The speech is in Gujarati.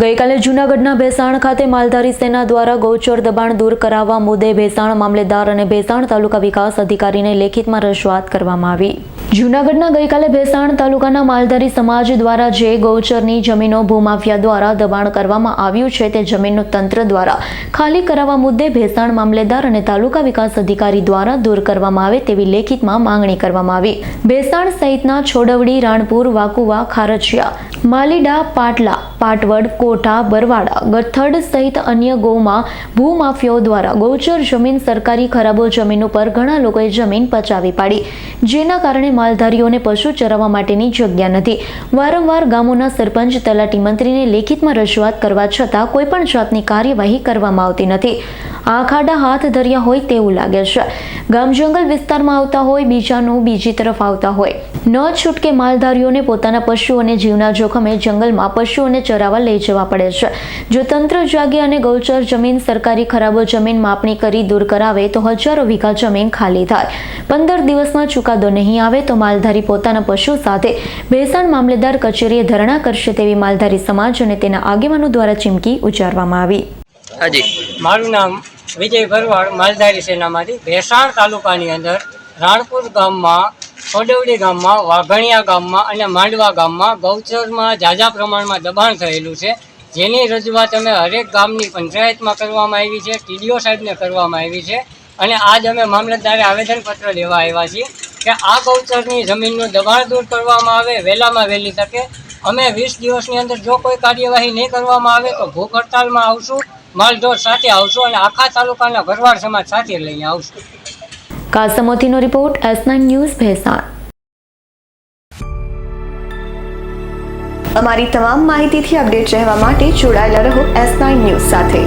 ગઈકાલે જૂનાગઢના ભેસાણ ખાતે માલધારી સેના દ્વારા ગૌચર દબાણ દૂર કરાવવા મુદ્દે ભેસાણ મામલેદાર અને ભેસાણ તાલુકા વિકાસ અધિકારીને લેખિતમાં રજૂઆત કરવામાં આવી. જૂનાગઢના ગઈકાલે ભેસાણ તાલુકાના માલધારી સમાજ દ્વારા જે ગૌચરની જમીનો ભૂમાફિયા દ્વારા દબાણ કરવામાં આવ્યું છે, તે જમીનનું તંત્ર દ્વારા ખાલી કરાવવા મુદ્દે ભેસાણ મામલેદાર અને તાલુકા વિકાસ અધિકારી દ્વારા દૂર કરવામાં આવે તેવી લેખિતમાં માંગણી કરવામાં આવી. ભેસાણ સહિતના છોડવડી, રાણપુર, વાકુવા ખારચિયા માલીડા, પાટલા, પાટવડ, કોઠા, બરવાડા ગથડ સહિત અન્ય ગૌમાં ભૂમાફિયાઓ દ્વારા ગૌચર જમીન સરકારી ખરાબો જમીન ઉપર ઘણા લોકોએ જમીન પચાવી પાડી. જેના કારણે માલધારીઓને પશુ ચરાવવા માટેની જગ્યા નથી. વારંવાર ગામોના સરપંચ, તલાટી મંત્રીને લેખિતમાં રજૂઆત કરવા છતાં કોઈપણ જાતની કાર્યવાહી કરવામાં આવતી નથી. આ ખાડા હાથ ધર્યા હોય તેવું લાગે છે. ગામ જંગલ વિસ્તારમાં આવતા હોય, બીજાનું બીજી તરફ આવતા હોય. ન છૂટકે માલધારીઓને પોતાના પશુઓને જીવના જોખમે જંગલમાં પશુઓને ચરાવવા લઈ જવા પડે છે. જો તંત્ર જાગે અને ગૌચર જમીન સરકારી ખરાબો જમીન માપણી કરી દૂર કરાવે, તો હજારો વીઘા જમીન ખાલી થાય. પંદર દિવસમાં ચુકાદો નહીં આવે, તો માલધારી પોતાના પશુ સાથે ભેસાણ મામલેદાર કચેરીએ ધરણા કરશે તેવી માલધારી સમાજ અને તેના આગેવાનો દ્વારા ચીમકી ઉચ્ચારવામાં આવી. હાજી. મારું નામ વિજય ભરવાડ, માલધારી સેનામાંથી ભેસાણ તાલુકાની અંદર રાણપુર ગામમાં સોડવડી ગામમાં, વાઘણિયા ગામમાં અને માંડવા ગામમાં ગૌચરમાં ઝાઝા પ્રમાણમાં દબાણ થયેલું છે. જેની રજૂઆત અમે હરેક ગામની પંચાયતમાં કરવામાં આવી છે, ટીડીઓ સાહેબને કરવામાં આવી છે. અને આજ અમે મામલતદારે આવેદનપત્ર લેવા આવ્યા છીએ કે આ ગૌચરની જમીનનું દબાણ દૂર કરવામાં આવે, વહેલામાં વહેલી તકે. અમે વીસ દિવસની અંદર જો કોઈ કાર્યવાહી નહીં કરવામાં આવે તો ભૂખ હડતાલમાં આવશું. માલઢોર સાથે આવશું અને આખા તાલુકાના ભરવાડ સમાજ સાથે લઈને આવશું. કાસમોતીનો report S nine news Bhesan. અમારી તમામ માહિતીથી અપડેટ રહેવા માટે જોડાયેલા રહો એસ નાઇન ન્યૂઝ સાથે.